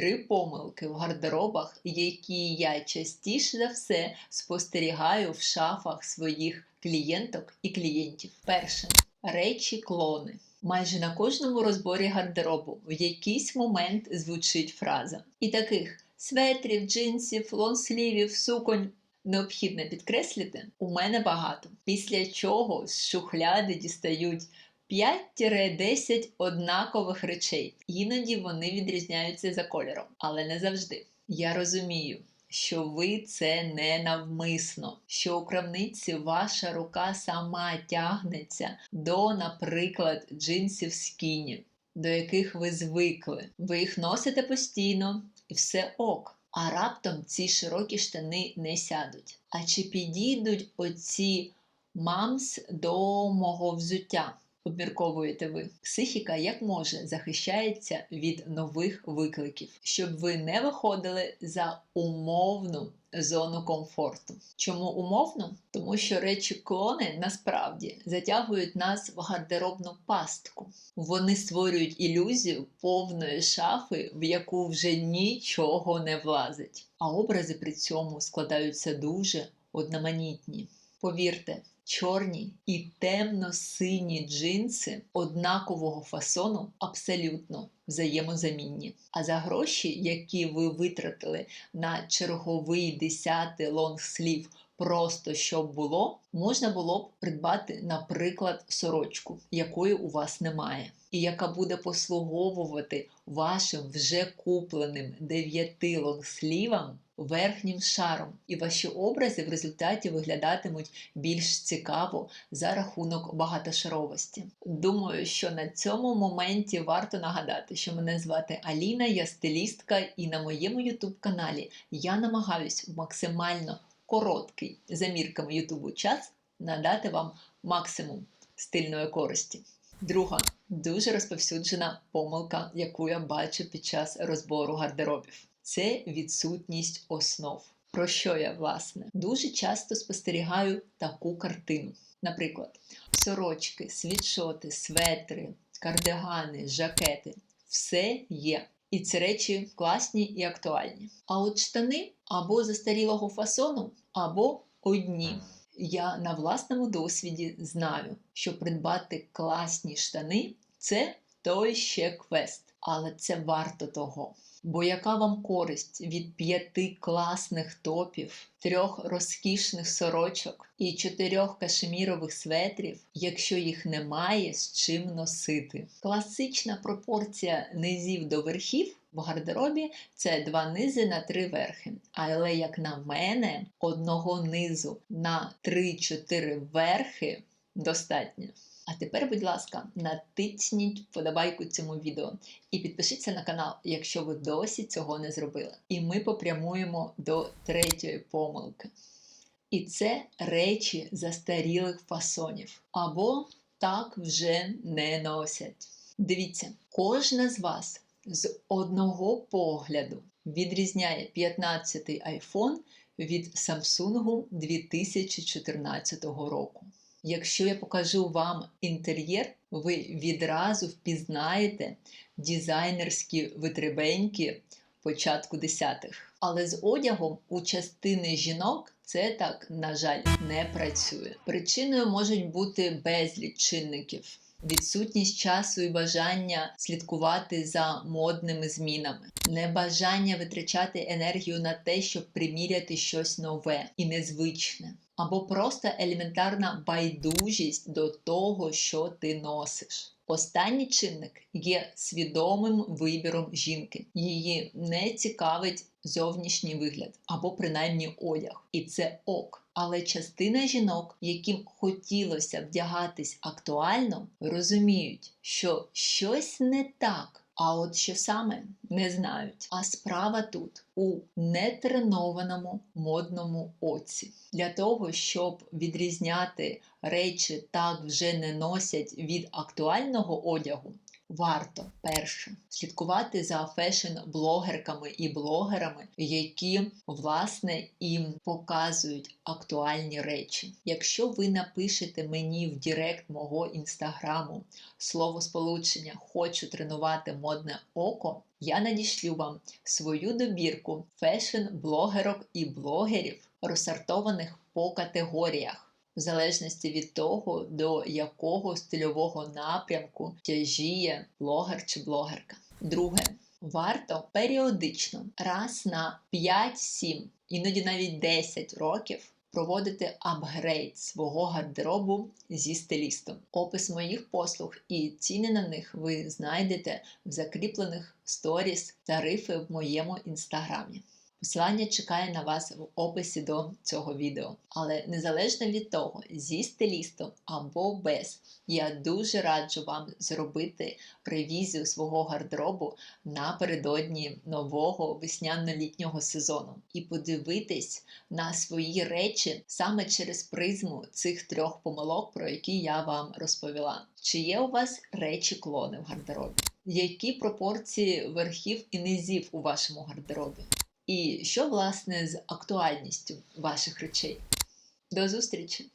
три помилки в гардеробах, які я частіше за все спостерігаю в шафах своїх клієнток і клієнтів. Перше речі клони. Майже на кожному розборі гардеробу в якийсь момент звучить фраза. І таких светрів, джинсів, лонслівів, суконь необхідно підкреслити у мене багато. Після чого з шухляди дістають 5-10 однакових речей. Іноді вони відрізняються за кольором, але не завжди. Я розумію, що ви це не навмисно, що у крамниці ваша рука сама тягнеться до, наприклад, джинсів скіні, до яких ви звикли. Ви їх носите постійно і все ок. А раптом ці широкі штани не сядуть. А чи підійдуть оці мамс до мого взуття? Обмірковуєте ви. Психіка як може захищається від нових викликів, щоб ви не виходили за умовну зону комфорту. Чому умовно? Тому що речі клони насправді затягують нас в гардеробну пастку. Вони створюють ілюзію повної шафи, в яку вже нічого не влазить. А образи при цьому складаються дуже одноманітні. Повірте, чорні і темно-сині джинси однакового фасону абсолютно взаємозамінні. А за гроші, які ви витратили на черговий десятий лонгслів, просто щоб було, можна було б придбати, наприклад, сорочку, якої у вас немає. І яка буде послуговувати вашим вже купленим дев'яти лонгслівам верхнім шаром, і ваші образи в результаті виглядатимуть більш цікаво за рахунок багатошаровості. Думаю, що на цьому моменті варто нагадати, що мене звати Аліна, я стилістка, і на моєму youtube каналі я намагаюсь максимально короткий за мірками Ютубу час надати вам максимум стильної користі. Друга дуже розповсюджена помилка, яку я бачу під час розбору гардеробів це відсутність основ. Про що я, власне, дуже часто спостерігаю таку картину. Наприклад, сорочки, світшоти, светри, кардигани, жакети все є. І ці речі класні і актуальні. А от штани або застарілого фасону, або одні. Я на власному досвіді знаю, що придбати класні штани це той ще квест, але це варто того. Бо яка вам користь від п'яти класних топів, трьох розкішних сорочок і чотирьох кашемірових светрів, якщо їх немає з чим носити? Класична пропорція низів до верхів в гардеробі це два низи на три верхи. Але, як на мене, одного низу на 3-4 верхи достатньо. А тепер, будь ласка, натисніть вподобайку цьому відео і підпишіться на канал, якщо ви досі цього не зробили. І ми попрямуємо до третьої помилки. І це речі застарілих фасонів. Або так вже не носять. Дивіться, кожна з вас з одного погляду відрізняє 15-й iPhone від Samsung 2014 року. Якщо я покажу вам інтер'єр, ви відразу впізнаєте дизайнерські витребеньки початку десятих. Але з одягом у частини жінок це так, на жаль, не працює. Причиною можуть бути безліч чинників. Відсутність часу і бажання слідкувати за модними змінами, небажання витрачати енергію на те, щоб приміряти щось нове і незвичне, або просто елементарна байдужість до того, що ти носиш. Останній чинник є свідомим вибіром жінки. Її не цікавить зовнішній вигляд або принаймні одяг. І це ок. Але частина жінок, яким хотілося вдягатись актуально, розуміють, що щось не так. А от що саме не знають. А справа тут у нетренованому модному оці. Для того, щоб відрізняти речі так вже не носять від актуального одягу, Варто перше слідкувати за фешн-блогерками і блогерами, які власне і показують актуальні речі. Якщо ви напишете мені в Директ мого інстаграму слово сполучення Хочу тренувати модне око, я надішлю вам свою добірку фешн-блогерок і блогерів, розсортованих по категоріях. В залежності від того, до якого стильового напрямку тяжіє блогер чи блогерка. Друге, варто періодично раз на 5-7, іноді навіть 10 років проводити апгрейд свого гардеробу зі стилістом. Опис моїх послуг і ціни на них ви знайдете в закріплених сторіс тарифи в моєму інстаграмі. Посилання чекає на вас в описі до цього відео. Але незалежно від того, зі стилістом або без, я дуже раджу вам зробити ревізію свого гардеробу напередодні нового весняно-літнього сезону і подивитись на свої речі саме через призму цих трьох помилок, про які я вам розповіла. Чи є у вас речі клони в гардеробі? Які пропорції верхів і низів у вашому гардеробі? І що власне з актуальністю ваших речей? До зустрічі!